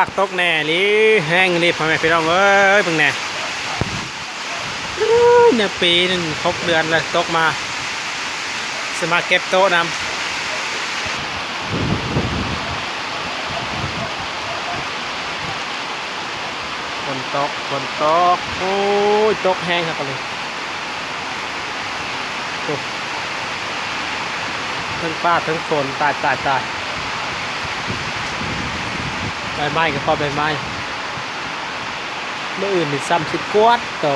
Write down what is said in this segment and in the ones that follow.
คักตกแน่ลิแห้งรีบพ่อแม่พี่น้องเอ้ยเพิ่งแน่เนี่ยปีหนึงครบเดือนแล้วตกมาสมาเก็บโต๊ะนำฝนตกฝนตกโอ้ยตกแห้งครับเลยทั้งฟ้าทั้งฝนตายตายตาย ใบไม้ก็พอใบไม้เมื่ออื่นนี่ซ้ำสิบกวดโต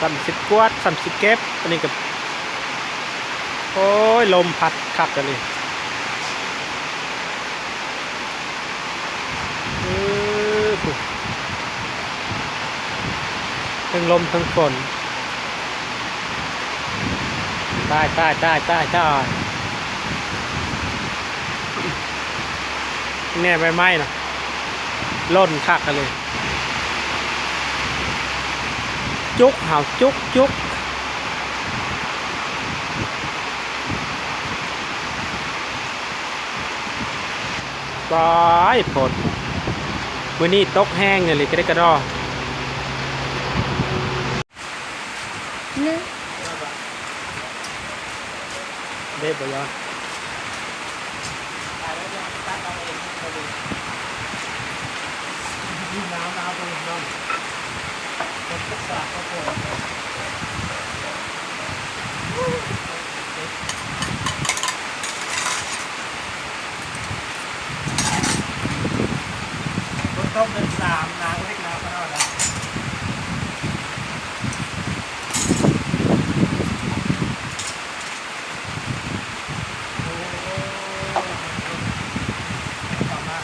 สามสิบกวาดสามสิบเก็บอันนี้กับโอ้ย ลมพัดขับกันเลยเออปุ๊บ ทั้งลมทั้งฝนตายตายตายตายตายแน่ใบไม้นะล่นคักกันเลย จุกหาวจุกจุกบายผลมือนี้ตกแห้งเลยก็ได้กระดอ หนึ่งเด็บบ่ยอหนาวหนาวไปนอนเป็นภาษาเขาโกรธรถต้มเดินสามนางเล็กนางก็ได้แล้วโอ้ต่อมา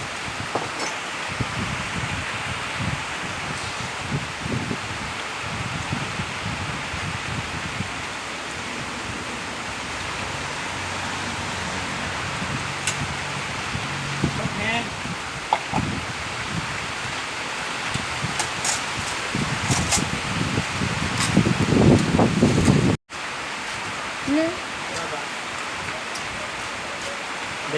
ตกแห้ง หนึ่ง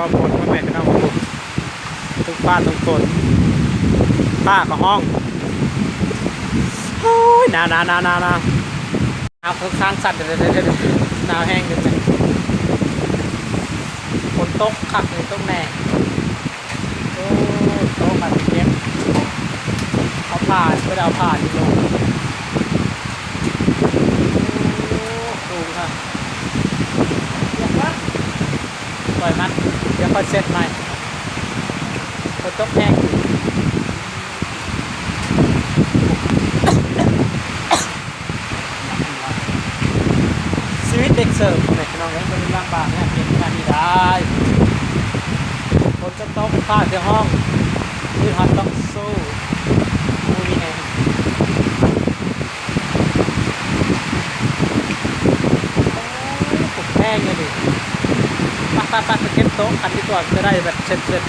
ความฝนพ่อแม่พี่น้องทุกบ้านทุกคนป้ากับห้องโอ้ยหนาวหนาวหนาวหนาวหนาวหนาวข้างสัตว์เดี๋ยวเดี๋ยวเดี๋ยวหนาวแห้งเดี๋ยวเดี๋ยวฝนตกขักเลยตกแน่โอ้ยโตกมาเก็บเอาผ่านเพื่อเอาผ่านลงโอ้ดูค่ะเดี๋ยวก่อนปล่อยมันเดี๋ยว ค่อยเซ็จใหม่ฝนตกแห้งชีวิตเด็กเสิร์ฟเด็กน้องเอ้ยมันลำบากเนี่ยเก็บงานนี่ได้คนจะต้องข้าที่ห้องที่หันต้องสู้มูนี่เองผมแห้งเลยดิ ปักปักปักเก็บโต๊ะกันดีกว่าจะได้แบบเสร็จเสร็จ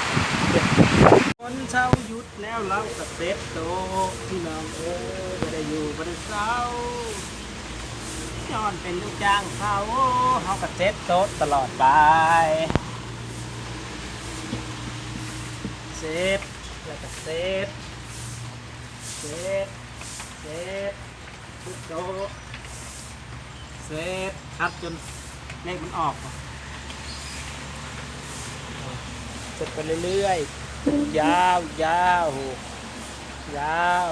คนเช่าหยุดแล้วเราก็เซฟโต๊ะพี่น้องเอ้ยไม่ได้อยู่ไม่ได้เศร้าย้อนเป็นลูกจ้างเขาเขาก็เซ็ตโต๊ะตลอดไปเซฟแล้วก็เซฟเซฟเซฟทุกโต๊ะเซเสร็จคัดจนเลขมันออก เสร็จไปเรื่อยๆ ยาวยาวยาว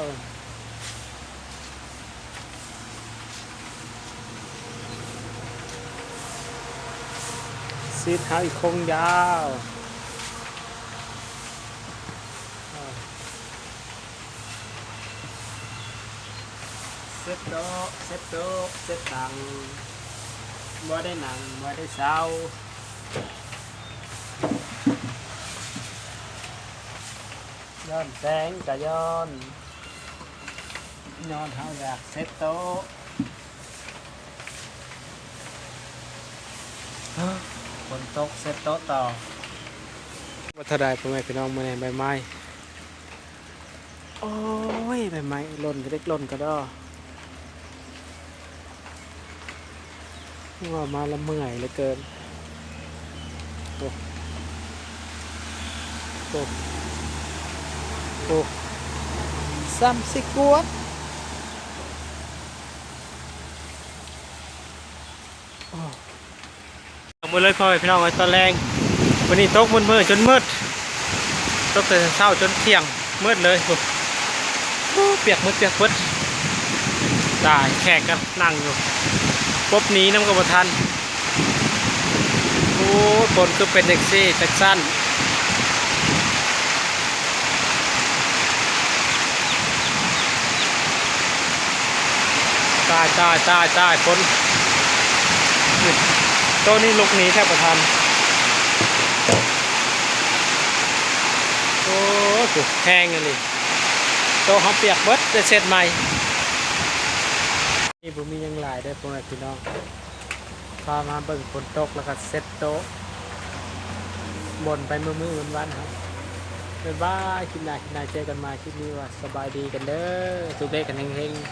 ซีดเท้าอีกคงยาวเซ็ตโตเซ็ตโตเซ็ตตังบ่ได้หนังบ่ได้เศร้า ย้อนแสงกับย้อนย้อนเท้าอยากเซ็ตโตะฝนตกเซ็ตโต๊ะต่อวัฒนายพ่อแม่พี่น้องมือในใบไม้โอ้ยใบไม้ล่นก็เล็กล่นก็ดอว่ามาละเมื่อยเหลือเกินโอ้โอ้ โอ้ซ้ำสิกวดโอ้มือเลยพ่อแม่พี่น้องไว้ตอนแรงวันนี้ตกมืดมืดจนมืดตกแต่เช้าจนเที่ยงมืดเลยโอ้เปียกมืดเปียกมืดตายแขกกันนั่งอยู่ปบนี้น้ำกระทันโอ้ฝนคือเป็นเด็กซี่แจ็คสั้นายตายตายตายคนโตัวนี้ลุกหนีแทบประทันโอ้สุดแห้งอันนี้โตวเขาเปียกเบิดจะเสร็จใหม่นี่ผมมียังหลายได้พ่อแม่พี่น้องพามาเบิ่งฝนตกแล้วก็เซ็ตโต๊ะบนไปมือมือวันวันครับบ๊ายบายคลิปหน้าคลิปหน้าเจอกันมาคลิปนี้ว่าสบายดีกันเด้อสุขเด็กกันเฮงๆ